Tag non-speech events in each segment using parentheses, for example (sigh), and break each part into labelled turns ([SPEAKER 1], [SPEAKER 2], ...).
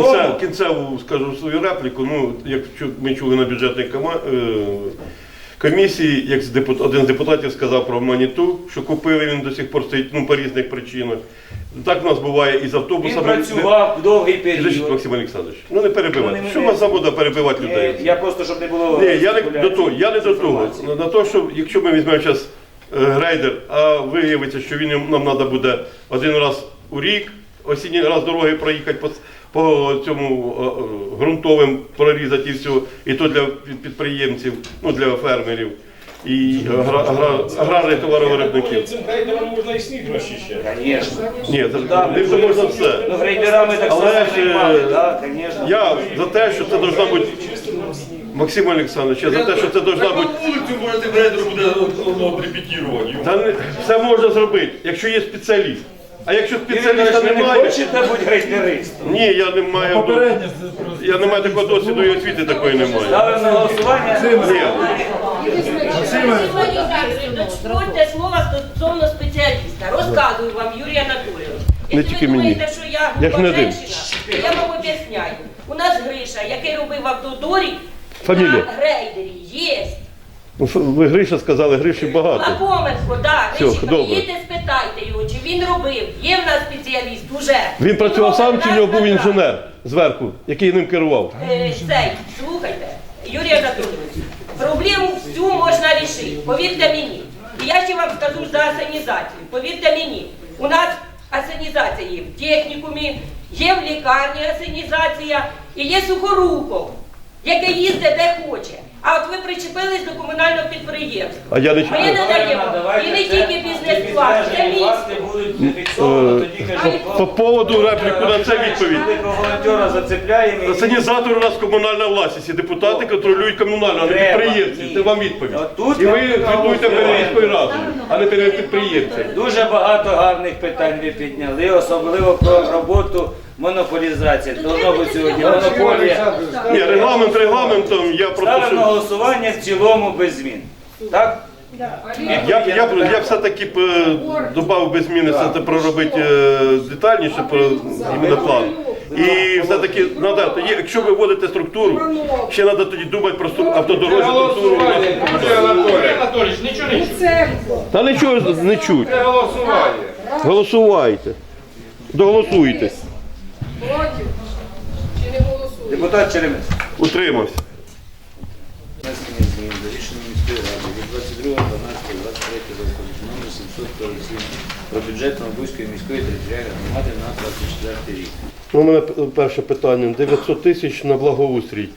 [SPEAKER 1] Кінцеву, кінцеву скажу свою репліку. Ну, як ми чули на бюджетній е, комісії, як один з депутатів сказав про маніту, що купили він до сих пор стоїть ну, по різних причинах. Так у нас буває і з
[SPEAKER 2] Він
[SPEAKER 1] автобусами.
[SPEAKER 2] працював довгий
[SPEAKER 1] Підождіть,
[SPEAKER 2] період.
[SPEAKER 1] Максим Олександрович, ну не перебивайте.
[SPEAKER 2] Ну,
[SPEAKER 1] Що вас завода перебивати
[SPEAKER 2] Е,
[SPEAKER 1] людей?
[SPEAKER 2] Я просто, щоб не було...
[SPEAKER 1] Ні, я не до того, я не до того. На, те, що якщо ми візьмемо зараз грейдер, а виявиться, що він нам треба буде один раз у рік, осінній раз дороги проїхати по, цьому е, е, ґрунтовим прорізати і все, і то для підприємців, ну для фермерів і агра, агра, аграрних товаровиробників.
[SPEAKER 3] Цим грейдером можна і сніг розчищати.
[SPEAKER 2] Конечно.
[SPEAKER 1] Ні, це
[SPEAKER 2] Да,
[SPEAKER 1] ним це можна все.
[SPEAKER 2] Ну, грейдерами так
[SPEAKER 1] Але
[SPEAKER 2] само
[SPEAKER 1] ж,
[SPEAKER 2] займали,
[SPEAKER 1] е,
[SPEAKER 2] так, звісно.
[SPEAKER 1] Я за те, що це должна бути Максим Олександрович, я за те, що це должна бути.
[SPEAKER 3] вулицю можете грейдер буде отрепетірувати.
[SPEAKER 1] Та не, все можна зробити, якщо є спеціаліст. А якщо спеціаліста
[SPEAKER 2] ви не
[SPEAKER 1] немає,
[SPEAKER 2] хочете бути грейдеристом?
[SPEAKER 1] ні, я не маю я не маю такого досвіду і освіти такої немає.
[SPEAKER 2] Ставимо на голосування.
[SPEAKER 1] Ні.
[SPEAKER 4] Дозвольте слова стосовно спеціаліста. Розказую вам, Юрій Анатолійович.
[SPEAKER 1] Не
[SPEAKER 4] Якщо
[SPEAKER 1] тільки
[SPEAKER 4] ви
[SPEAKER 1] мені.
[SPEAKER 4] думаєте, що я
[SPEAKER 1] Я ж не один.
[SPEAKER 4] женщина, я вам об'ясняю. У нас Гриша, який робив автодорі,
[SPEAKER 1] Фамілія?
[SPEAKER 4] на грейдері є.
[SPEAKER 1] Ну, що ви Гриша сказали, Гриші багато.
[SPEAKER 4] Лакоменко, да,
[SPEAKER 1] Все,
[SPEAKER 4] Гриші,
[SPEAKER 1] добре.
[SPEAKER 4] приїдьте, спитайте його, чи він робив. Є в нас спеціаліст уже.
[SPEAKER 1] Він працював сам чи в нього був інженер зверху, який ним керував?
[SPEAKER 4] Е, цей, слухайте, Юрій Анатолійович, проблему всю можна рішити, повірте мені. І я ще вам скажу за асенізацію. Повірте мені, у нас асенізація є в технікумі, є в лікарні асенізація і є сухоруков, який їздить де хоче. А от ви причепились до комунального підприємства.
[SPEAKER 1] А я не
[SPEAKER 4] Ми не даємо. І не тільки бізнес-клас, це місце.
[SPEAKER 2] Будуть
[SPEAKER 1] Е,
[SPEAKER 2] тоді.
[SPEAKER 1] По, по поводу репліку на це відповідь.
[SPEAKER 2] Великого волонтера зацепляємо. і-
[SPEAKER 1] у нас комунальна власність, і депутати контролюють комунальну, а не
[SPEAKER 2] Треба.
[SPEAKER 1] підприємці.
[SPEAKER 2] Ні.
[SPEAKER 1] Це вам відповідь.
[SPEAKER 2] Отут
[SPEAKER 1] І ви
[SPEAKER 2] вам
[SPEAKER 1] звітуєте
[SPEAKER 2] треба
[SPEAKER 1] перед міською радою, а не перед підприємцем.
[SPEAKER 2] Дуже багато гарних питань ви підняли, особливо про роботу монополізації. Должно бути сьогодні монополія.
[SPEAKER 1] Ні, регламент регламентом, я просто
[SPEAKER 2] Ставимо на
[SPEAKER 1] що-
[SPEAKER 2] голосування в цілому без змін. Так?
[SPEAKER 1] Я, б- я, б- я все-таки е, додав без зміни все це проробити е, детальніше про іменно план. І все-таки треба, якщо ви вводите структуру, ще треба тоді думати про автодорожню структуру.
[SPEAKER 3] Анатолійович, нічого не чути.
[SPEAKER 1] Та нічого не чуть.
[SPEAKER 3] Голосування.
[SPEAKER 1] Голосувайте. Доголосуйте.
[SPEAKER 5] Проти? Чи не голосує?
[SPEAKER 2] Депутат Черемис.
[SPEAKER 1] Утримався.
[SPEAKER 6] Рішення міської ради від 22.12.23 року номер 747 про бюджет Новобузької міської територіальної громади на 24 рік.
[SPEAKER 1] Ну, У мене перше питання. 900 тисяч на благоустрій.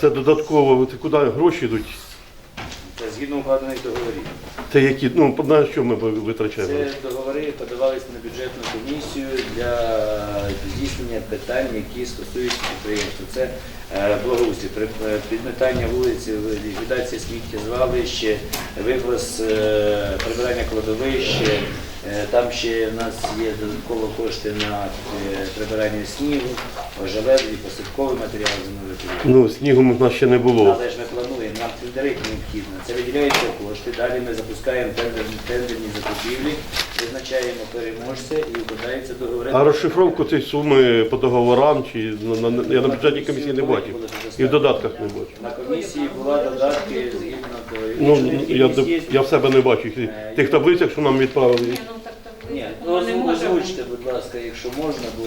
[SPEAKER 1] Це додатково, куди гроші йдуть?
[SPEAKER 6] Згідно укладених договорів.
[SPEAKER 1] Це які, ну, на що ми витрачаємо?
[SPEAKER 6] Це договори подавалися на бюджетну комісію для здійснення питань, які стосуються підприємства. Це е, благоустрій, е, підметання вулиці, ліквідація сміттєзвалище, вивоз е, прибирання кладовище. Е, Там ще в нас є додатково кошти на прибирання снігу, ожеледлі, посадковий матеріал.
[SPEAKER 1] Ну, снігу в нас ще не було.
[SPEAKER 6] Але ж ми плануємо, нам тендери необхідно. Це виділяються кошти. Далі ми запускаємо тендерні, тендерні закупівлі, визначаємо переможця і укладаються договори.
[SPEAKER 1] А розшифровку цієї суми по договорам чи на, на- я на бюджетній комісії не бачив. І в додатках не бачив.
[SPEAKER 6] На комісії була додатки згідно до
[SPEAKER 1] Ну,
[SPEAKER 6] рішення
[SPEAKER 1] я,
[SPEAKER 6] є.
[SPEAKER 1] я в себе не бачу їх. тих таблицях, що нам відправили.
[SPEAKER 6] Ні, ну озвучте, будь ласка, якщо можна, бо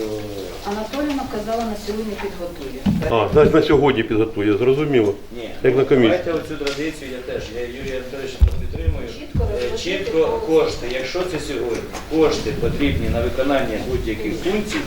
[SPEAKER 7] Анатоліна казала на сьогодні підготує.
[SPEAKER 1] А, значить на сьогодні підготує, зрозуміло.
[SPEAKER 6] ні.
[SPEAKER 1] Як на комісії.
[SPEAKER 6] Давайте оцю традицію я теж. Я Юрій Анатолійович підтримую.
[SPEAKER 7] Чітко
[SPEAKER 6] Е,
[SPEAKER 7] розложити
[SPEAKER 6] Чітко
[SPEAKER 7] кошти.
[SPEAKER 6] кошти. Якщо це сьогодні кошти потрібні на виконання будь-яких функцій,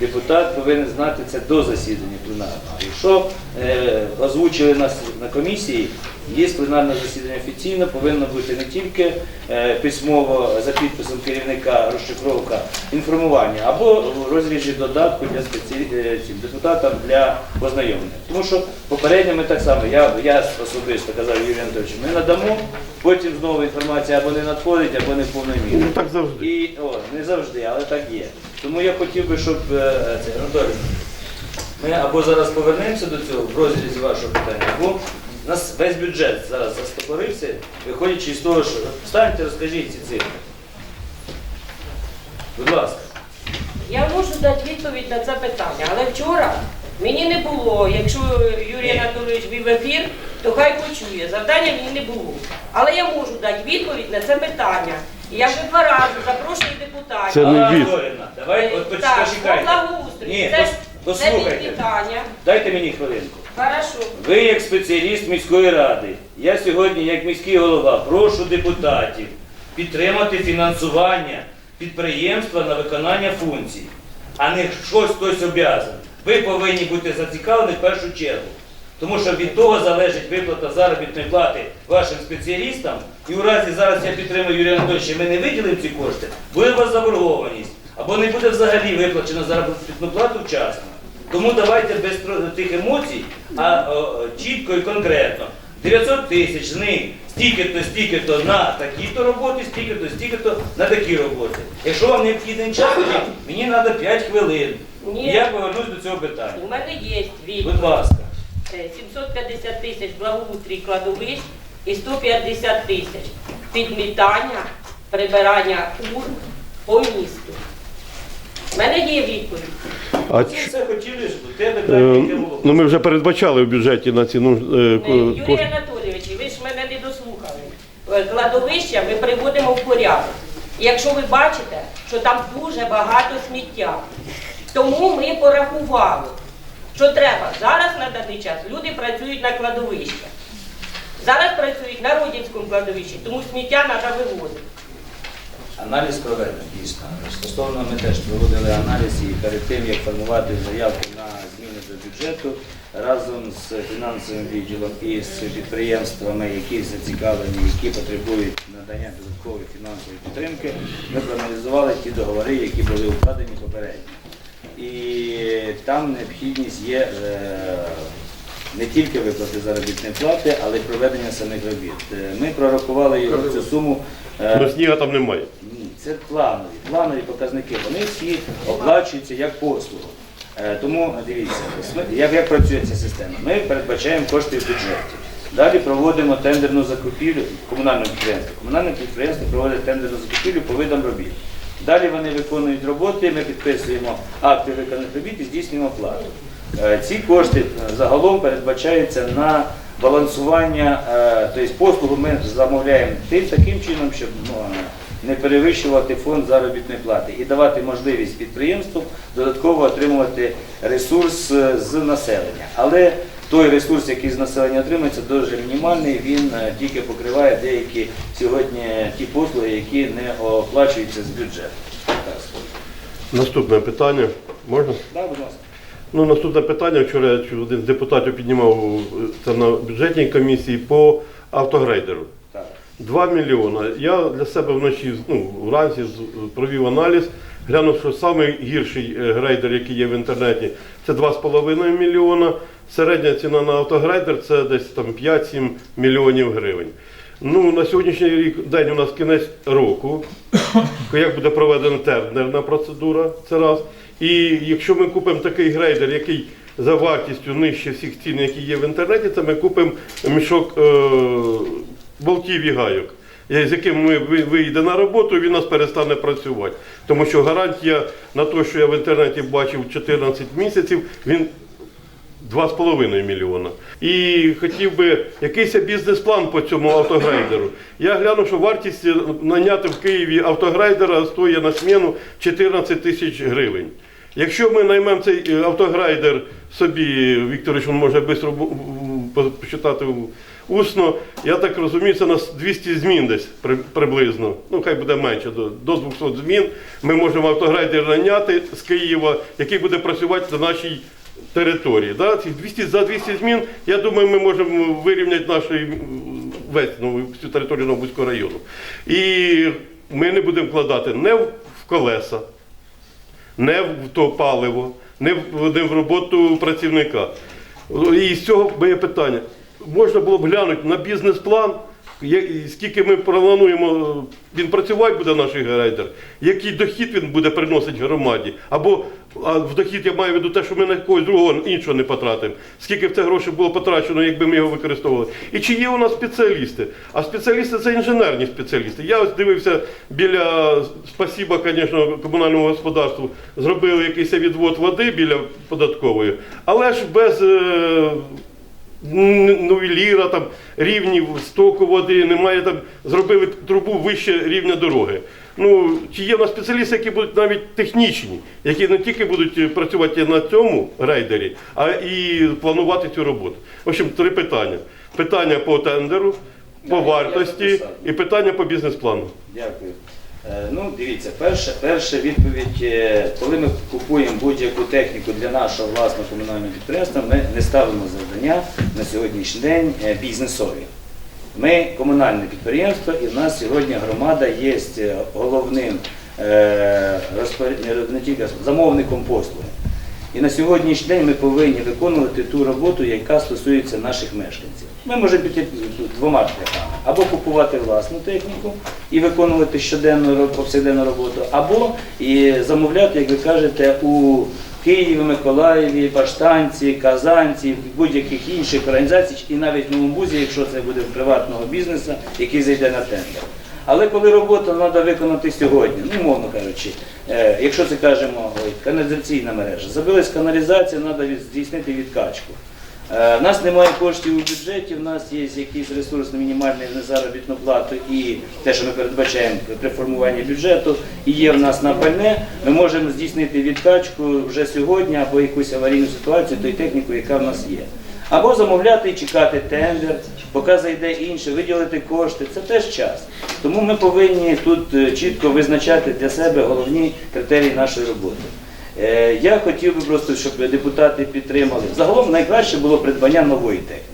[SPEAKER 6] депутат повинен знати це до засідання пленарного. Якщо е, озвучили нас на комісії, є пленарне засідання офіційно, повинно бути не тільки е, письмово за підписом керівника розшифровка інформування, або в розрізі додатку для спеці... е, депутатам для ознайомлення. Тому що попередньо ми так само, я, я особисто казав Юрію Анатольовичу, ми надамо, потім знову інформація або не надходить, або не в повній мірі.
[SPEAKER 1] Ну так завжди.
[SPEAKER 6] І о, не завжди, але так є. Тому я хотів би, щоб е, це Анатолій, ми або зараз повернемося до цього в розрізі вашого питання, або у нас весь бюджет зараз застопорився, виходячи з того, що встаньте, розкажіть ці цифри. Будь ласка.
[SPEAKER 4] Я можу дати відповідь на це питання, але вчора Мені не було. Якщо Юрій Анатолійович вів ефір, то хай почує. Завдання мені не було. Але я можу дати відповідь на це питання. І я вже два рази запрошую депутатів.
[SPEAKER 1] Це не від.
[SPEAKER 6] Анатоліївна, давай, от
[SPEAKER 4] Так,
[SPEAKER 6] почекайте.
[SPEAKER 4] по.
[SPEAKER 6] Ні,
[SPEAKER 4] Це,
[SPEAKER 6] пос-
[SPEAKER 4] це
[SPEAKER 6] послухайте.
[SPEAKER 4] підпитання.
[SPEAKER 6] Дайте мені хвилинку.
[SPEAKER 4] Хорошо.
[SPEAKER 6] Ви як спеціаліст міської ради, я сьогодні, як міський голова, прошу депутатів підтримати фінансування підприємства на виконання функцій, а не щось хтось обов'язаний. Ви повинні бути зацікавлені в першу чергу. Тому що від того залежить виплата заробітної плати вашим спеціалістам. І у разі зараз я підтримую Юрія Анатолійовича, ми не виділимо ці кошти, буде у вас заборгованість. Або не буде взагалі виплачена заробітну плату вчасно. Тому давайте без тих емоцій, а о, чітко і конкретно. 900 тисяч з них стільки-то, стільки-то на такі-то роботи, стільки-то, стільки-то на такі роботи. Якщо вам необхідний час, мені треба 5 хвилин.
[SPEAKER 4] Ні.
[SPEAKER 6] Я повернусь до цього питання.
[SPEAKER 4] У мене є
[SPEAKER 6] Будь ласка.
[SPEAKER 4] Е, 750 тисяч благоустрій кладовищ і 150 тисяч підмітання, прибирання урн по місту. У мене є відповідь.
[SPEAKER 1] А
[SPEAKER 6] Ми
[SPEAKER 1] ч-
[SPEAKER 6] все хотіли ж до тебе
[SPEAKER 1] е,
[SPEAKER 6] яке було.
[SPEAKER 1] ну ми вже передбачали в бюджеті на ціну е,
[SPEAKER 4] Е,
[SPEAKER 1] ко-
[SPEAKER 4] Юрій
[SPEAKER 1] кошти.
[SPEAKER 4] Анатолійович, ви ж мене не дослухали. Е, Кладовища ми приводимо в порядок. І Якщо ви бачите, що там дуже багато сміття, тому ми порахували, що треба. Зараз на даний час люди працюють на кладовищах. Зараз працюють на Родінському кладовищі, тому сміття треба вивозити.
[SPEAKER 6] Аналіз проведений, дійсно. Стосовно ми теж проводили аналіз і перед тим, як формувати заявку на зміни до бюджету, разом з фінансовим відділом і з підприємствами, які зацікавлені, які потребують надання додаткової фінансової підтримки, ми проаналізували ті договори, які були укладені попередньо. І там необхідність є е, не тільки виплати заробітної плати, але й проведення самих робіт. Е, Ми прорахували його цю суму. е,
[SPEAKER 1] Ну, сніга там немає.
[SPEAKER 6] ні, це планові. Планові показники. Вони всі оплачуються як послугу. Е, Тому дивіться, як, як працює ця система. Ми передбачаємо кошти в бюджеті. Далі проводимо тендерну закупівлю комунального підприємства. Комунальне підприємство проводить тендерну закупівлю по видам робіт. Далі вони виконують роботи, ми підписуємо акти виконаних робіт і здійснюємо оплату. Е, Ці кошти е, загалом передбачаються на балансування, е, тобто послугу ми замовляємо тим таким чином, щоб ну, не перевищувати фонд заробітної плати і давати можливість підприємству додатково отримувати ресурс з населення. Але той ресурс, який з населення отримується, дуже мінімальний. Він тільки покриває деякі сьогодні ті послуги, які не оплачуються з бюджету.
[SPEAKER 1] Наступне питання. Можна?
[SPEAKER 6] Да, будь ласка.
[SPEAKER 1] Ну, наступне питання. Вчора я чув, один з депутатів піднімав е, це на бюджетній комісії по автогрейдеру. 2 мільйона. Я для себе вночі, ну, вранці провів аналіз, глянув, що найгірший грейдер, який є в інтернеті, це 2,5 мільйона. Середня ціна на автогрейдер це десь там 5-7 мільйонів гривень. Ну, на сьогоднішній рік день у нас кінець року. (coughs) Як буде проведена тендерна процедура, це раз. І якщо ми купимо такий грейдер, який за вартістю нижче всіх цін, які є в інтернеті, це ми купимо мішок е, болтів і гайок, з яким ми вийде на роботу, і він нас перестане працювати. Тому що гарантія на те, що я в інтернеті бачив 14 місяців, він 2,5 мільйона. І хотів би якийсь бізнес-план по цьому автогрейдеру. Я глянув, що вартість наняти в Києві автогрейдера стоїть на зміну 14 тисяч гривень. Якщо ми наймемо цей е, автогрейдер собі, Вікторович, він може швидко почитати усно, я так розумію, це у нас 200 змін десь приблизно. Ну, хай буде менше, до, до 200 змін. Ми можемо автогрейдер наняти з Києва, який буде працювати на нашій території. Да? Ці 200, за 200 змін, я думаю, ми можемо вирівняти нашу весь ну, всю територію Новбузького району. І ми не будемо вкладати не в колеса, не в то паливо, не в, роботу працівника. І з цього моє питання. Можна було б глянути на бізнес-план скільки ми плануємо, він працювати буде наш грейдер, який дохід він буде приносити громаді, або а в дохід я маю в виду те, що ми на когось другого іншого не потратимо. Скільки б це грошей було потрачено, якби ми його використовували. І чи є у нас спеціалісти? А спеціалісти це інженерні спеціалісти. Я ось дивився біля спасіба, звісно, комунальному господарству, зробили якийсь відвод води біля податкової, але ж без. Е, нувеліра, там рівнів стоку води, немає там, зробили трубу вище рівня дороги. Ну, чи є в нас спеціалісти, які будуть навіть технічні, які не тільки будуть е, працювати на цьому рейдері, а і планувати цю роботу. В общем, три питання: питання по тендеру, по вартості і питання по бізнес-плану.
[SPEAKER 6] Дякую. Е, Ну, дивіться, перша, перша відповідь, е, коли ми купуємо будь-яку техніку для нашого власного комунального підприємства, ми не ставимо завдання на сьогоднішній день е, бізнесові. Ми комунальне підприємство, і в нас сьогодні громада є головним замовником послуги. І на сьогоднішній день ми повинні виконувати ту роботу, яка стосується наших мешканців. Ми можемо піти двома шляхами. Або купувати власну техніку і виконувати щоденну повсякденну роботу, або і замовляти, як ви кажете, у Києві, Миколаєві, Баштанці, Казанці, будь-яких інших організацій, і навіть в Новому якщо це буде приватного бізнесу, який зайде на тендер. Але коли роботу треба виконати сьогодні, ну мовно кажучи, е, якщо це кажемо, каналізаційна мережа, забилась каналізація, треба здійснити відкачку. Е, В нас немає коштів у бюджеті, в нас є якийсь ресурс на мінімальну на заробітну плату і те, що ми передбачаємо при формуванні бюджету, і є в нас на пальне, ми можемо здійснити відкачку вже сьогодні або якусь аварійну ситуацію, той техніку, яка в нас є. Або замовляти і чекати тендер, поки зайде інше, виділити кошти. Це теж час. Тому ми повинні тут е, чітко визначати для себе головні критерії нашої роботи. Е, Я хотів би просто, щоб депутати підтримали. Загалом найкраще було придбання нової техніки.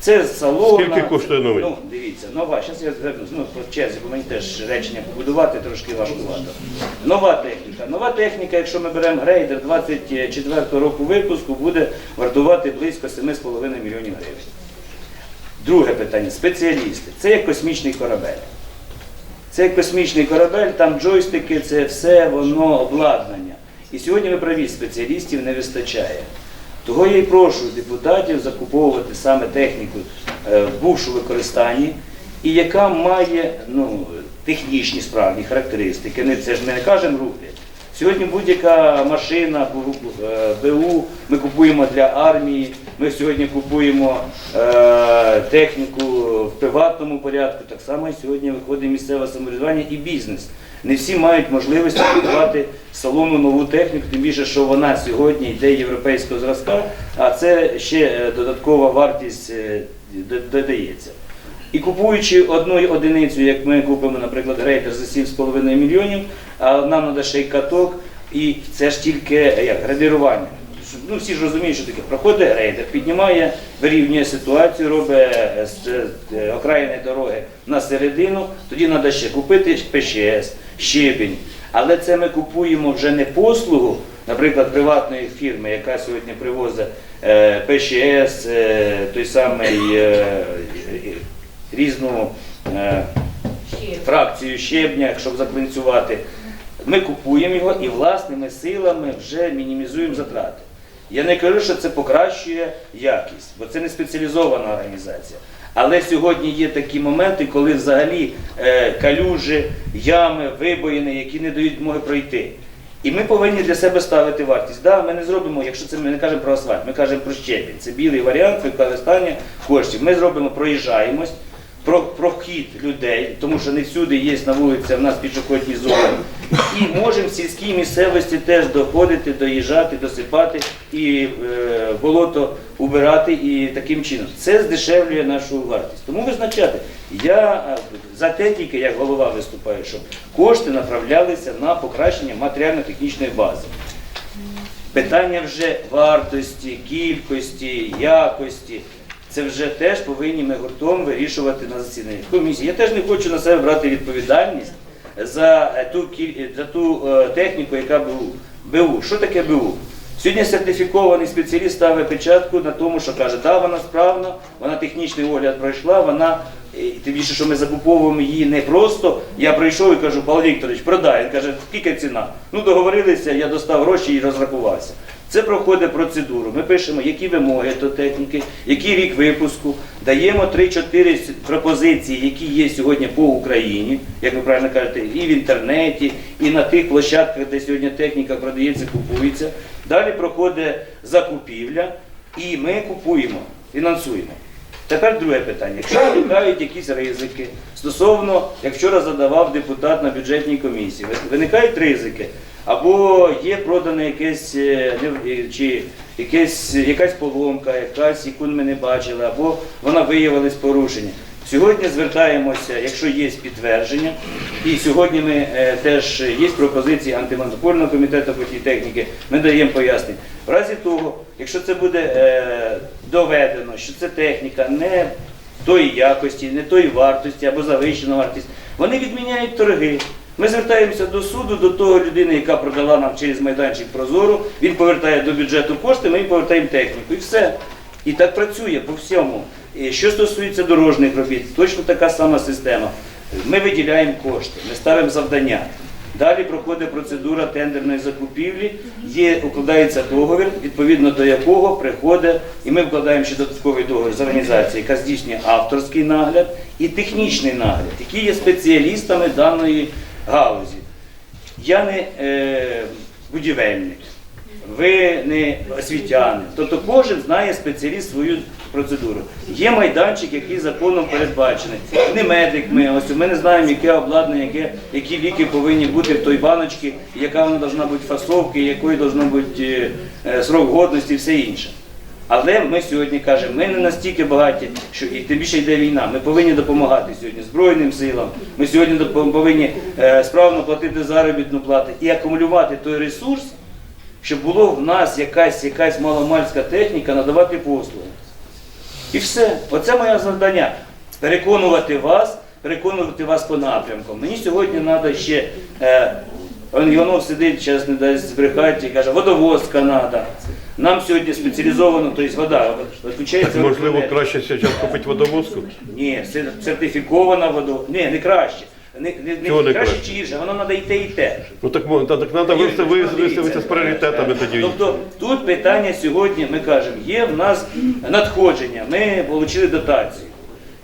[SPEAKER 6] Це салона.
[SPEAKER 1] Скільки коштує новий?
[SPEAKER 6] Ну, дивіться, нова. Зараз я звернусь, ну, по черзі, бо мені теж речення побудувати трошки важкувато. Нова техніка. Нова техніка, якщо ми беремо грейдер 24 року випуску, буде вартувати близько 7,5 мільйонів гривень. Друге питання спеціалісти. Це як космічний корабель. Це космічний корабель, там джойстики, це все воно обладнання. І сьогодні ви праві, спеціалістів не вистачає. Того я і прошу депутатів закуповувати саме техніку е, в бувшу використанні, і яка має ну, технічні справні характеристики. Це ж ми не кажемо руки. Сьогодні будь-яка машина бу- е, ми купуємо для армії, ми сьогодні купуємо е, техніку в приватному порядку. Так само сьогодні виходить місцеве самоврядування і бізнес. Не всі мають можливість купувати салону нову техніку, тим більше, що вона сьогодні йде європейського зразка, а це ще е, додаткова вартість е, додається. І купуючи одну одиницю, як ми купимо, наприклад, грейдер за 7,5 мільйонів, а нам треба ще й каток, і це ж тільки як, градирування. Ну, всі ж розуміють, що таке. Проходить грейдер, піднімає, вирівнює ситуацію, робить е, з е, окраїни дороги на середину, тоді треба ще купити ПШС, щебінь. Але це ми купуємо вже не послугу, наприклад, приватної фірми, яка сьогодні привозить е, ПШС, е, той самий різну е, фракцію щебня, щоб заклинцювати. Ми купуємо його і власними силами вже мінімізуємо затрати. Я не кажу, що це покращує якість, бо це не спеціалізована організація. Але сьогодні є такі моменти, коли взагалі е, калюжі, ями, вибоїни, які не дають змоги пройти. І ми повинні для себе ставити вартість. Да, ми не зробимо, якщо це ми не кажемо про асфальт, ми кажемо про щебінь. Це білий варіант використання коштів. Ми зробимо проїжджаємось, про прохід людей, тому що не всюди є на вулиці в нас пішохідні зони. І можемо в сільській місцевості теж доходити, доїжджати, досипати і е, болото убирати і таким чином. Це здешевлює нашу вартість. Тому визначати, я е, за те тільки як голова виступаю, щоб кошти направлялися на покращення матеріально-технічної бази. Питання вже вартості, кількості, якості. Це вже теж повинні ми гуртом вирішувати на засіданні комісії. Я теж не хочу на себе брати відповідальність за е, ту, за ту е, техніку, яка БУ. БУ. Що таке БУ? Сьогодні сертифікований спеціаліст ставить печатку на тому, що каже, да, вона справна, вона технічний огляд пройшла, вона тим більше, що ми закуповуємо її не просто. Я прийшов і кажу, Павло Вікторович, продай. Він каже, скільки ціна? Ну договорилися, я достав гроші і розрахувався. Це проходить процедуру. Ми пишемо, які вимоги до техніки, який рік випуску, даємо 3-4 пропозиції, які є сьогодні по Україні, як ви правильно кажете, і в інтернеті, і на тих площадках, де сьогодні техніка продається, купується. Далі проходить закупівля, і ми купуємо, фінансуємо. Тепер друге питання. Якщо виникають якісь ризики стосовно, як вчора задавав депутат на бюджетній комісії, виникають ризики, або є продане якесь е, е, чи якесь, якась поломка, якась, яку ми не бачили, або вона виявилась порушення. Сьогодні звертаємося, якщо є підтвердження, і сьогодні ми е, теж є пропозиції антимонопольного комітету по техніки, ми даємо пояснення. В разі того, якщо це буде е, доведено, що це техніка не тої якості, не тої вартості або завищена вартість, вони відміняють торги. Ми звертаємося до суду, до того людини, яка продала нам через майданчик Прозору, він повертає до бюджету кошти, ми їм повертаємо техніку. І все. І так працює по всьому. І що стосується дорожніх робіт, точно така сама система. Ми виділяємо кошти, ми ставимо завдання. Далі проходить процедура тендерної закупівлі, є, укладається договір, відповідно до якого приходить, і ми вкладаємо ще додатковий договір з організацією, яка здійснює авторський нагляд і технічний нагляд, які є спеціалістами даної галузі. Я не е, будівельник, ви не освітяни. Тобто кожен знає спеціаліст свою процедуру. Є майданчик, який законом передбачений. Не медик ми, ось ми не знаємо, яке обладнання, яке, які ліки повинні бути в той баночці, яка вона повинна бути фасовки, якої повинна бути е, срок годності і все інше. Але ми сьогодні кажемо, ми не настільки багаті, що і тим більше йде війна. Ми повинні допомагати сьогодні Збройним силам. Ми сьогодні повинні е, справно платити заробітну плату і акумулювати той ресурс, щоб було в нас якась, якась маломальська техніка надавати послуги. І все. Оце моє завдання. Переконувати вас, переконувати вас по напрямкам. Мені сьогодні треба ще. Е, Іванов сидить, зараз не дасть збрехати і каже, водовозка треба. Нам сьогодні спеціалізовано, тобто вода відключається.
[SPEAKER 1] Можливо,
[SPEAKER 6] електроенергія.
[SPEAKER 1] краще зараз купити водовозку?
[SPEAKER 6] Ні, сертифікована вода. Ні, не краще. Не, не, не,
[SPEAKER 1] Чого не
[SPEAKER 6] краще
[SPEAKER 1] краще?
[SPEAKER 6] чи гірше, воно треба і те, і те.
[SPEAKER 1] Ну так, мо- та- так треба виставитися з пріоритетами тоді.
[SPEAKER 6] Тобто тут питання сьогодні, ми кажемо, є в нас надходження, ми отримали дотацію.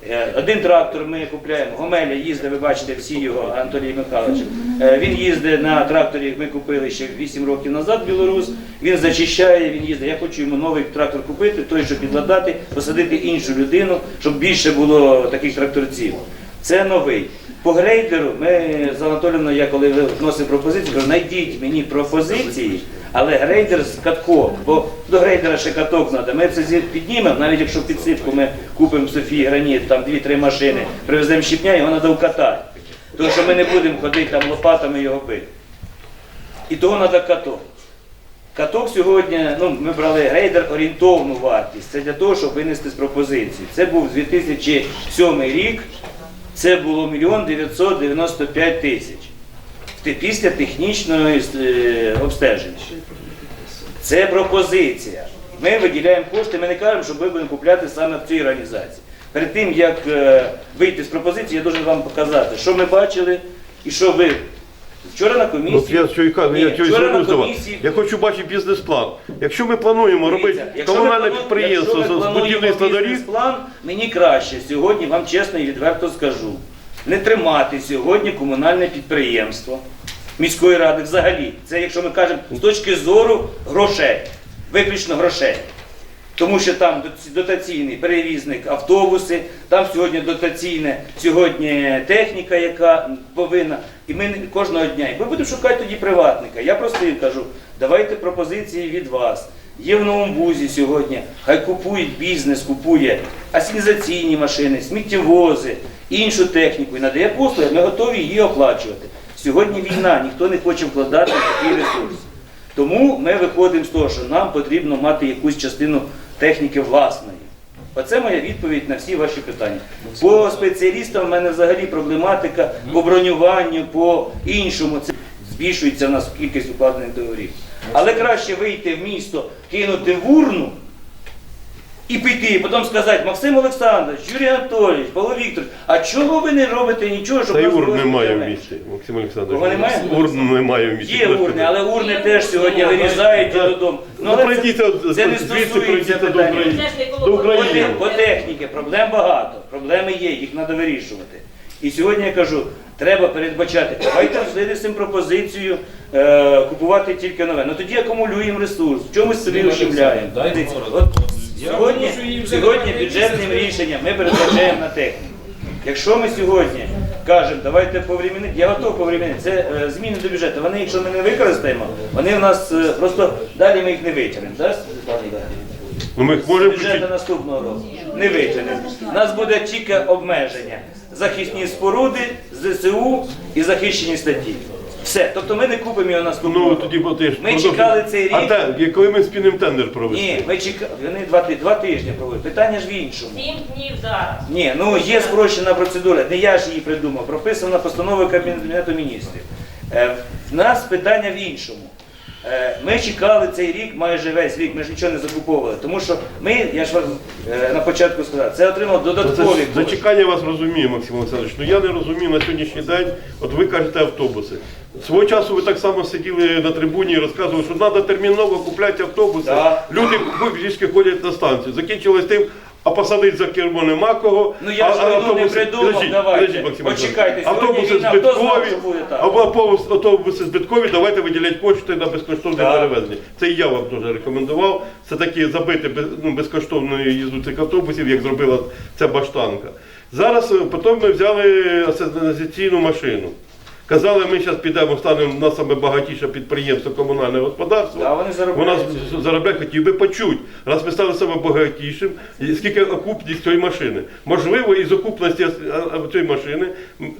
[SPEAKER 6] Е, Один трактор ми купляємо, Гомеля їздить, ви бачите всі його, Анатолій Михайлович. Е, Він їздить на тракторі, ми купили ще 8 років назад білорус, він зачищає, він їздить. Я хочу йому новий трактор купити, той, щоб підладати, посадити іншу людину, щоб більше було таких тракторців. Це новий. По грейдеру ми з Анатолієм, я коли вносив пропозицію, кажу, знайдіть мені пропозиції, але грейдер з катком, бо до грейдера ще каток треба. Ми це піднімемо, навіть якщо підсипку ми купимо в Софії граніт, там 2-3 машини, привеземо щепня, його треба вкатати. Тому що ми не будемо ходити там лопатами його бити. І того треба каток. Каток сьогодні, ну, ми брали грейдер орієнтовну вартість. Це для того, щоб винести з пропозиції. Це був 2007 рік, це було 1 995 тисяч. Після технічного е, обстеження. Це пропозиція. Ми виділяємо кошти, ми не кажемо, що ми будемо купляти саме в цій організації. Перед тим, як е, вийти з пропозиції, я дуже вам показати, що ми бачили і що ви вчора на комісії.
[SPEAKER 1] От я що і
[SPEAKER 6] Ні,
[SPEAKER 1] я
[SPEAKER 6] вчора на комісії-
[SPEAKER 1] Я хочу бачити бізнес-план. Якщо ми плануємо робити комунальне підприємство з будівництва доріг,
[SPEAKER 6] бізнес-план, мені краще сьогодні, вам чесно і відверто скажу, не тримати сьогодні комунальне підприємство міської ради взагалі. Це якщо ми кажемо з точки зору грошей, виключно грошей. Тому що там дотаційний перевізник автобуси, там сьогодні дотаційна сьогодні техніка, яка повинна. І ми кожного дня. І ми будемо шукати тоді приватника. Я просто їм кажу, давайте пропозиції від вас. Є в новому вузі сьогодні, хай купують бізнес, купує асенізаційні машини, сміттєвози, іншу техніку і надає послуги, ми готові її оплачувати. Сьогодні війна, ніхто не хоче вкладати в такий ресурс. Тому ми виходимо з того, що нам потрібно мати якусь частину техніки власної. Оце моя відповідь на всі ваші питання. По спеціалістам в мене взагалі проблематика по бронюванню, по іншому. Це збільшується в нас кількість укладених договорів. Але краще вийти в місто, кинути в урну, І піти, і потім сказати, Максим Олександрович, Юрій Анатолійович, Павло Вікторович, а чого ви не робите нічого, щоб
[SPEAKER 1] Та й
[SPEAKER 6] нас
[SPEAKER 1] урн
[SPEAKER 6] було
[SPEAKER 1] немає в місті, Максим Олександрович.
[SPEAKER 6] Кого немає?
[SPEAKER 1] Урн немає в місті.
[SPEAKER 6] Є урни, але урни теж сьогодні вирізають і додому.
[SPEAKER 1] Ну,
[SPEAKER 6] але
[SPEAKER 1] пройдіть от-
[SPEAKER 6] це не
[SPEAKER 1] звідси
[SPEAKER 6] стосується
[SPEAKER 1] пройдіть до
[SPEAKER 6] питання.
[SPEAKER 1] України.
[SPEAKER 4] Це
[SPEAKER 1] До
[SPEAKER 6] По,
[SPEAKER 1] України.
[SPEAKER 6] по техніки проблем багато, проблеми є, їх треба вирішувати. І сьогодні я кажу, треба передбачати, давайте винесемо пропозицію е, купувати тільки нове. Ну тоді акумулюємо ресурс, в чомусь собі ущемляємо. Дивіться, от Сьогодні, сьогодні бюджетним рішенням ми передбачаємо на техніку. Якщо ми сьогодні кажемо, давайте повремінити, я готов повремінити, це е, зміни до бюджету. Вони, якщо ми не використаємо, вони в нас е, просто далі ми їх не витягнемо. Да, Світлана?
[SPEAKER 1] Ну, ми їх можемо
[SPEAKER 6] бюджету
[SPEAKER 1] включити.
[SPEAKER 6] наступного року. Не витягнемо. У нас буде тільки обмеження. Захисні споруди, ЗСУ і захищені статті. Все. Тобто ми не купимо його наступного
[SPEAKER 1] Ну,
[SPEAKER 6] року.
[SPEAKER 1] тоді бо ти ж
[SPEAKER 6] Ми
[SPEAKER 1] продовжуй.
[SPEAKER 6] чекали цей рік.
[SPEAKER 1] А те, коли ми спінемо тендер провести?
[SPEAKER 6] Ні, ми чекали. Вони два, ти- два тижні проводять. Питання ж в іншому.
[SPEAKER 4] Сім днів зараз.
[SPEAKER 6] Ні, ну є спрощена процедура, не я ж її придумав, прописана постанова Кабінету міністрів. Е, в нас питання в іншому. Е, ми чекали цей рік, майже весь рік, ми ж нічого не закуповували, тому що ми, я ж вам е, на початку сказав, це отримав
[SPEAKER 1] Це
[SPEAKER 6] додаткові
[SPEAKER 1] зачекання вас розумію, Максим Олександрович. Ну я не розумію на сьогоднішній день. От ви кажете автобуси. Свого часу ви так само сиділи на трибуні і розказували, що треба терміново купляти автобуси.
[SPEAKER 6] Так.
[SPEAKER 1] Люди пішки ходять на станцію. Закінчилось тим, а посадити за кермо нема кого.
[SPEAKER 6] Ну, я
[SPEAKER 1] а,
[SPEAKER 6] ж війну не придумав,
[SPEAKER 1] Подождіть,
[SPEAKER 6] давайте.
[SPEAKER 1] Максим
[SPEAKER 6] Почекайте, сьогодні
[SPEAKER 1] автобуси
[SPEAKER 6] війна, хто знав,
[SPEAKER 1] збиткові,
[SPEAKER 6] що буде так?
[SPEAKER 1] або автобус- автобуси збиткові, давайте виділяти кошти на безкоштовне
[SPEAKER 6] Так.
[SPEAKER 1] перевезення. Це і я вам теж рекомендував. Це такі забити без- ну, безкоштовною їзду цих автобусів, як зробила ця баштанка. Зараз е, потім ми взяли асоціаційну машину. Казали, ми зараз підемо, станемо на саме багатіше підприємство комунальне господарство.
[SPEAKER 6] Да, вони заробляють.
[SPEAKER 1] Вона заробляє, хотів би почути. Раз ми стали саме багатішим, скільки окупність цієї машини. Можливо, із окупності а- а- цієї машини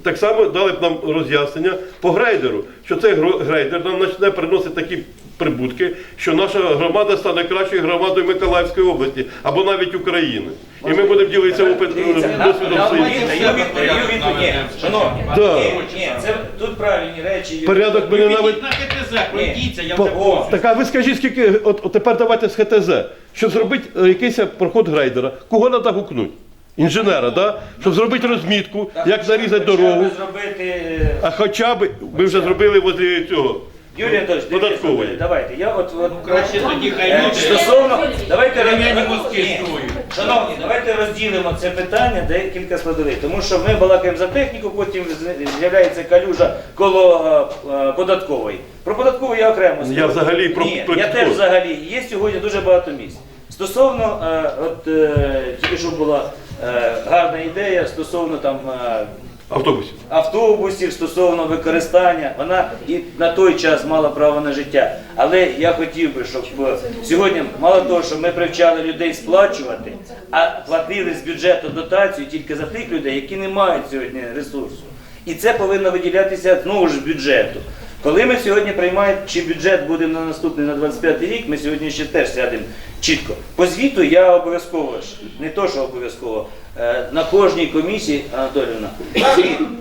[SPEAKER 1] так само дали б нам роз'яснення по грейдеру, що цей грейдер нам почне приносити такі прибутки, що наша громада стане кращою громадою Миколаївської області або навіть України. І ми будемо ділитися досвідом
[SPEAKER 6] шановні, ні, ні, це тут правильні речі.
[SPEAKER 1] Порядок мене навіть.
[SPEAKER 3] На ХТЗ, пройдіться, я вже.
[SPEAKER 1] Так а ви скажіть, скільки, от, тепер давайте з ХТЗ, щоб зробити е, якийсь проход грейдера, кого треба гукнути? Інженера, да? щоб зробити розмітку, як нарізати дорогу.
[SPEAKER 6] зробити
[SPEAKER 1] А хоча б ми вже зробили возле цього.
[SPEAKER 6] Юрій Анатольович, дивіться,
[SPEAKER 1] Податкової.
[SPEAKER 6] давайте. Я от, от
[SPEAKER 3] Краще тоді хай
[SPEAKER 6] е,
[SPEAKER 3] люди.
[SPEAKER 6] стосовно, давайте роз-
[SPEAKER 3] мозки.
[SPEAKER 6] Шановні, давайте розділимо це питання декілька складових, тому що ми балакаємо за техніку, потім з- з'являється калюжа коло е, е, податкової. Про податкову я окремо
[SPEAKER 1] Я взагалі про-
[SPEAKER 6] Ні, я теж взагалі. Є сьогодні дуже багато місць. Стосовно, е, от е, тільки що була е, гарна ідея стосовно там. е,
[SPEAKER 1] Автобусів.
[SPEAKER 6] автобусів стосовно використання, вона і на той час мала право на життя. Але я хотів би, щоб е, сьогодні, мало того, що ми привчали людей сплачувати, а платили з бюджету дотацію тільки за тих людей, які не мають сьогодні ресурсу. І це повинно виділятися знову ж бюджету. Коли ми сьогодні приймаємо, чи бюджет буде на наступний на 25 рік, ми сьогодні ще теж сядемо чітко. По звіту я обов'язково не то, що обов'язково, е, на кожній комісії, Анатолійовна,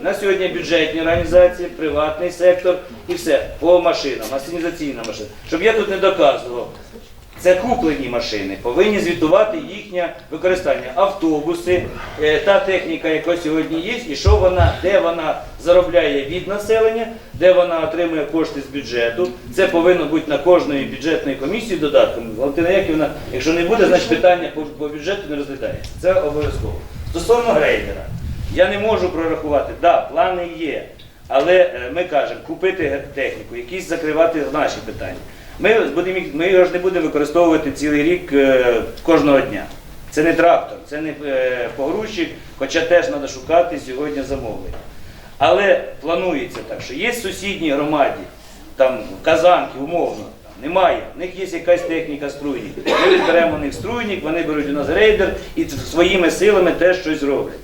[SPEAKER 6] на сьогодні бюджетні організації, приватний сектор і все по машинам, асинізаційна машина. Щоб я тут не доказував. Це куплені машини, повинні звітувати їхнє використання. Автобуси, е, та техніка, яка сьогодні є, і що вона, де вона заробляє від населення, де вона отримує кошти з бюджету. Це повинно бути на кожної бюджетної комісії додатком. Валентина якщо не буде, значить питання по, по бюджету не розглядається. Це обов'язково. Стосовно грейдера, я не можу прорахувати. Так, да, плани є. Але е, ми кажемо, купити техніку, якісь закривати наші питання. Ми, будемо, ми його ж не будемо використовувати цілий рік е, кожного дня. Це не трактор, це не е, погрузчик, хоча теж треба шукати сьогодні замовлення. Але планується так, що є в сусідній громаді, там казанки, умовно, там, немає, в них є якась техніка струйник. Ми відберемо у них струйник, вони беруть у нас рейдер і своїми силами теж щось роблять.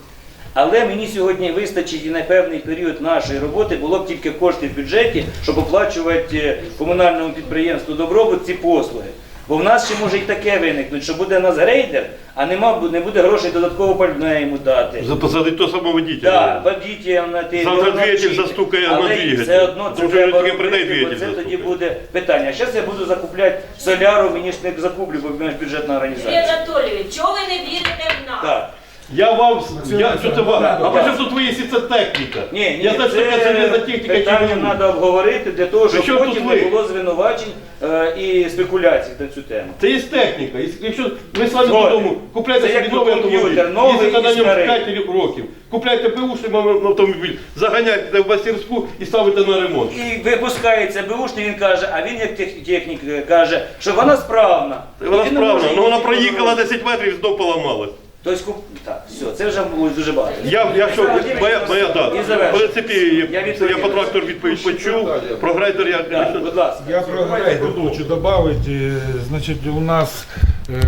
[SPEAKER 6] Але мені сьогодні вистачить і на певний період нашої роботи було б тільки кошти в бюджеті, щоб оплачувати е, комунальному підприємству добробут ці послуги. Бо в нас ще може і таке виникнути, що буде у нас грейдер, а нема, не буде грошей додатково пальне йому дати.
[SPEAKER 1] Посадить того самого водителя.
[SPEAKER 6] Так, водітель на те.
[SPEAKER 1] Завтра двигатель застукає на
[SPEAKER 6] Але
[SPEAKER 1] двигатель.
[SPEAKER 6] все одно це треба робити, бо це тоді буде питання. А зараз я буду закупляти соляру, мені ж не закуплю, бо в мене ж бюджетна організація.
[SPEAKER 4] Анатолійович, чого ви не вірите в нас?
[SPEAKER 6] Так.
[SPEAKER 1] Я вам, я, що це вам? А при чому тут ви, якщо це техніка?
[SPEAKER 6] Ні, ні,
[SPEAKER 1] я знаю, що
[SPEAKER 6] це
[SPEAKER 1] це за техніка,
[SPEAKER 6] питання
[SPEAKER 1] чи
[SPEAKER 6] треба обговорити для того, щоб потім
[SPEAKER 1] тут
[SPEAKER 6] не
[SPEAKER 1] ви?
[SPEAKER 6] було звинувачень е, і спекуляцій на цю тему.
[SPEAKER 1] Це є техніка. Якщо- Якщо ви самі
[SPEAKER 6] Згоден.
[SPEAKER 1] додому купляєте
[SPEAKER 6] Це
[SPEAKER 1] собі
[SPEAKER 6] як
[SPEAKER 1] новий
[SPEAKER 6] комп'ютер,
[SPEAKER 1] автомобіль,
[SPEAKER 6] новий
[SPEAKER 1] їздите на
[SPEAKER 6] і
[SPEAKER 1] ньому
[SPEAKER 6] старий.
[SPEAKER 1] 5 років, купляєте беушний автомобіль, заганяєте в мастерську і ставите на ремонт.
[SPEAKER 6] І випускається беушний, він каже, а він як тех- технік е, каже, що вона справна.
[SPEAKER 1] Вона
[SPEAKER 6] І він не
[SPEAKER 1] справна,
[SPEAKER 6] може
[SPEAKER 1] ну вона проїхала 10 метрів і знов поламалась.
[SPEAKER 6] Тобто, куп- так, все, це вже було дуже багато.
[SPEAKER 1] Я, я що, моя, моя да.
[SPEAKER 6] І завершую.
[SPEAKER 1] В принципі,
[SPEAKER 6] Я
[SPEAKER 1] я,
[SPEAKER 6] відповім.
[SPEAKER 1] я по трактор відповідь почув, про грейдер я,
[SPEAKER 6] Так, будь ласка.
[SPEAKER 8] Я про грейдер хочу додати. Значить, у нас е,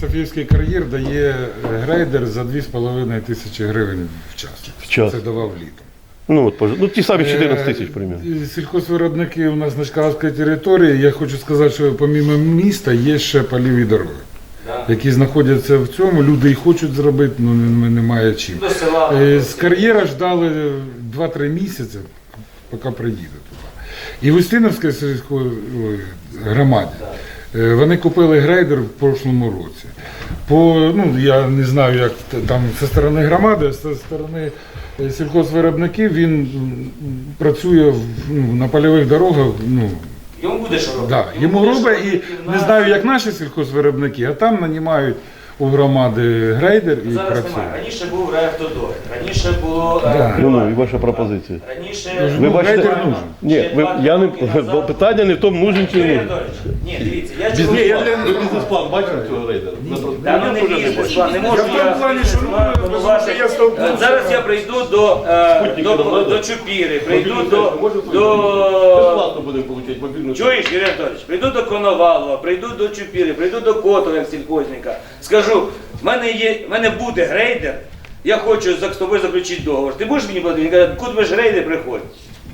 [SPEAKER 8] Софіївський кар'єр дає е, грейдер за 2,5 тисячі гривень в час.
[SPEAKER 1] В час.
[SPEAKER 8] Це давав літом.
[SPEAKER 1] ну, от, пожалуйста, ну ті самі 14
[SPEAKER 8] Е,
[SPEAKER 1] тисяч примерно.
[SPEAKER 8] і Сільхозвиробники у нас на Чкаловській території. Я хочу сказати, що помімо міста є ще поліві дороги, які знаходяться в цьому. Люди і хочуть зробити, але немає чим.
[SPEAKER 6] Села.
[SPEAKER 8] Е, З кар'єра ждали 2-3 місяці, поки приїде туди. І в Устиновській сільській громаді е, вони купили грейдер в прошлому році. По, ну, я не знаю, як там зі сторони громади, а зі сторони е, сільхозвиробників він працює в- ну, на польових дорогах. Ну,
[SPEAKER 6] Йому буде що робити.
[SPEAKER 8] да, йому робить, і не знаю, як наші сільхозвиробники, а там нанімають у громади грейдер і
[SPEAKER 6] Зараз
[SPEAKER 8] працюють.
[SPEAKER 6] немає. Раніше був реавтодор, раніше було... е,
[SPEAKER 8] Да.
[SPEAKER 1] Ну, ну, і ваша пропозиція.
[SPEAKER 6] Раніше...
[SPEAKER 8] Ви бачите- грейдер нужен.
[SPEAKER 1] Ні, ви, я не, питання не в тому, нужен чи не нужен.
[SPEAKER 6] Анатолійович, ні, дивіться, я
[SPEAKER 1] Ні,
[SPEAKER 6] чого...
[SPEAKER 1] я ви бізнес-план бачите цього рейдера?
[SPEAKER 6] Та ну не
[SPEAKER 1] Я не
[SPEAKER 6] бізнес-план, не можу
[SPEAKER 8] Я в тому плані, що, ну, ви розумієте, я стовпнувся.
[SPEAKER 6] Е, Зараз я прийду до, е, до, Чупіри, прийду до, до...
[SPEAKER 1] Безплатно будемо отримати мобільну
[SPEAKER 6] Чуєш, Юрій Анатолійович, прийду до Коновалова, прийду до Чупіри, прийду до Котова як сільхозника. Скажу, в мене є, в мене буде грейдер, я хочу з тобою заключити договор. Ти будеш мені платити? Він каже, куди ви ж грейдер приходь.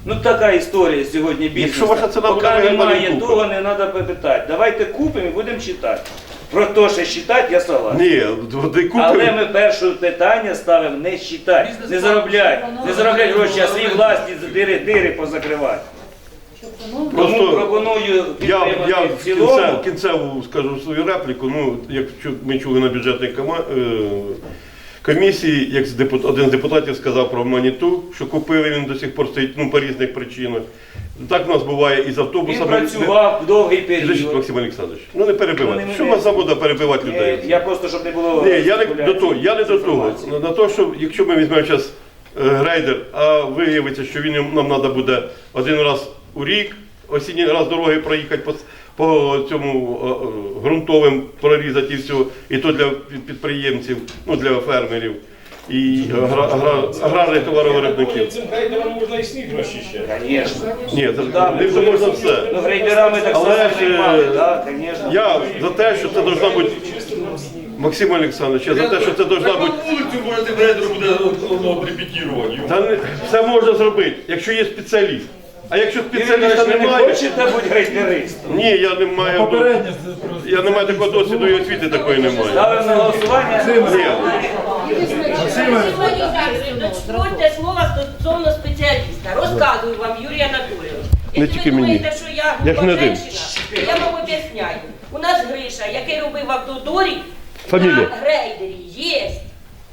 [SPEAKER 6] Ну така історія сьогодні бізнесу.
[SPEAKER 1] Якщо ваша ціна
[SPEAKER 6] Поки
[SPEAKER 1] буде
[SPEAKER 6] немає того, не треба питати. Давайте купимо і будемо читати. Про те, що читати, я согласен.
[SPEAKER 1] Ні, де купимо.
[SPEAKER 6] Але ми перше питання ставимо не считати, не заробляти, не заробляти гроші, а свої власні дири, дири позакривати. Пропоную
[SPEAKER 1] Я,
[SPEAKER 6] підтримати
[SPEAKER 1] я
[SPEAKER 6] в
[SPEAKER 1] в
[SPEAKER 6] цілому.
[SPEAKER 1] кінцеву, скажу свою репліку. Ну, як чу- ми чули на бюджетній кома- е, комісії, як з депут- один з депутатів сказав про маніту, що купили він до сих пор стоїть ну, по різних причинах. Так у нас буває і з
[SPEAKER 6] Він
[SPEAKER 1] автобусами.
[SPEAKER 6] працював довгий
[SPEAKER 1] Підождіть,
[SPEAKER 6] період.
[SPEAKER 1] Максим Олександрович, ну не перебивайте.
[SPEAKER 6] Ну, не-
[SPEAKER 1] Що вас забуде перебивати
[SPEAKER 6] Е,
[SPEAKER 1] людей?
[SPEAKER 6] Я просто, щоб не було.
[SPEAKER 1] Ні, я не до того, я не до того.
[SPEAKER 6] інформації.
[SPEAKER 1] На, на те, що якщо ми візьмемо зараз грейдер, а виявиться, що він нам треба буде один раз у рік, осінній раз дороги проїхати по, по цьому е, е, ґрунтовим прорізати і все, і то для підприємців, ну для фермерів і агра, агра, аграрних товаровиробників.
[SPEAKER 9] Цим грейдером можна і сніг розчищати.
[SPEAKER 6] Конечно.
[SPEAKER 1] Ні, це ним можна все.
[SPEAKER 6] Ну, грейдерами так
[SPEAKER 1] Але
[SPEAKER 6] само
[SPEAKER 1] ж,
[SPEAKER 6] займали,
[SPEAKER 1] е,
[SPEAKER 6] так, звісно.
[SPEAKER 1] Я за те, що це должна бути Максим Олександрович, я за те, що це должна бути.
[SPEAKER 9] вулицю можете грейдер буде репетірувати.
[SPEAKER 1] Та не, все можна зробити, якщо є спеціаліст. А якщо спеціаліста
[SPEAKER 6] ви не
[SPEAKER 1] немає,
[SPEAKER 6] хочете бути грейдеристом?
[SPEAKER 1] ні, я не маю. Я не маю такого досвіду і освіти такої немає.
[SPEAKER 6] Ставимо на голосування.
[SPEAKER 1] Ні.
[SPEAKER 4] Дозвольте слова стосовно спеціаліста. Розказую вам, Юрій Анатолійович.
[SPEAKER 1] Не
[SPEAKER 4] Якщо
[SPEAKER 1] тільки
[SPEAKER 4] ви
[SPEAKER 1] мені.
[SPEAKER 4] думаєте, що я
[SPEAKER 1] Я ж не один.
[SPEAKER 4] женщина, я вам об'ясняю. У нас Гриша, який робив автодорі,
[SPEAKER 1] Фамілія?
[SPEAKER 4] на грейдері є.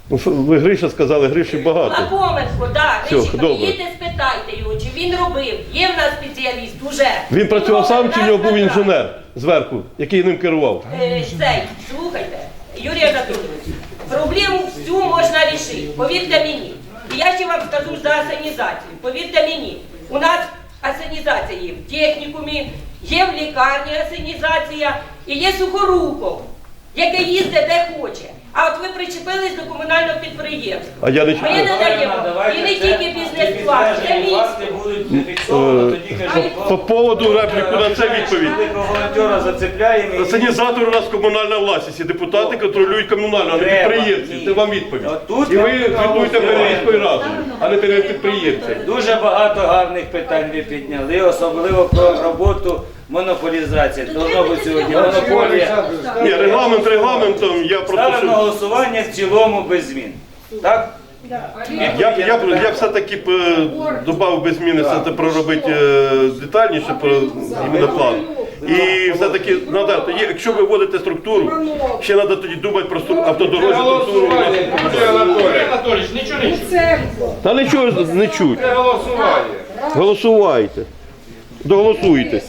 [SPEAKER 1] Ну, що ви Гриша сказали, Гриші багато.
[SPEAKER 4] Лакоменко, да,
[SPEAKER 1] Все,
[SPEAKER 4] Гриші,
[SPEAKER 1] добре.
[SPEAKER 4] приїдьте, спитайте його, чи він робив. Є в нас спеціаліст уже.
[SPEAKER 1] Він працював сам чи в нього був інженер зверху, який ним керував?
[SPEAKER 4] Е, цей, слухайте, Юрій Анатолійович, проблему всю можна рішити, повірте мені. І я ще вам скажу за асенізацію. Повірте мені, у нас асенізація є в технікумі, є в лікарні асенізація і є сухоруков, який їздить де хоче. А от ви причепились до підприємства.
[SPEAKER 1] А я не
[SPEAKER 4] Ми не даємо. І не тільки бізнес-план, це.
[SPEAKER 6] Факти будуть зафіксовані, тоді кажіть.
[SPEAKER 1] По, по поводу репліку на це відповідь.
[SPEAKER 6] Великого волонтера зацепляємо. і-
[SPEAKER 1] Асенізатор у нас комунальна власність, і депутати контролюють комунальну, а не
[SPEAKER 6] Треба.
[SPEAKER 1] підприємців.
[SPEAKER 6] Ні.
[SPEAKER 1] Це вам відповідь.
[SPEAKER 6] Отут
[SPEAKER 1] І ви
[SPEAKER 6] я
[SPEAKER 1] звітуєте перед міською радою, а не перед підприємцем.
[SPEAKER 6] Дуже багато гарних питань ви підняли, особливо про роботу монополізація,
[SPEAKER 10] То
[SPEAKER 6] должно бути сьогодні монополія.
[SPEAKER 1] Ні, регламент регламентом, я просто...
[SPEAKER 6] Ставимо на
[SPEAKER 1] що-
[SPEAKER 6] голосування в цілому без змін. Так?
[SPEAKER 1] Я б я, б- я б все-таки е, додав без зміни все це проробити е, детальніше про іменно план. І все-таки треба, якщо ви вводите структуру, ще треба тоді думати про стру- автодорожню структуру.
[SPEAKER 3] Анатолій Анатолійович, нічого не чути.
[SPEAKER 1] Та нічого не чуть.
[SPEAKER 3] Голосування.
[SPEAKER 1] Голосувайте. Доголосуйте.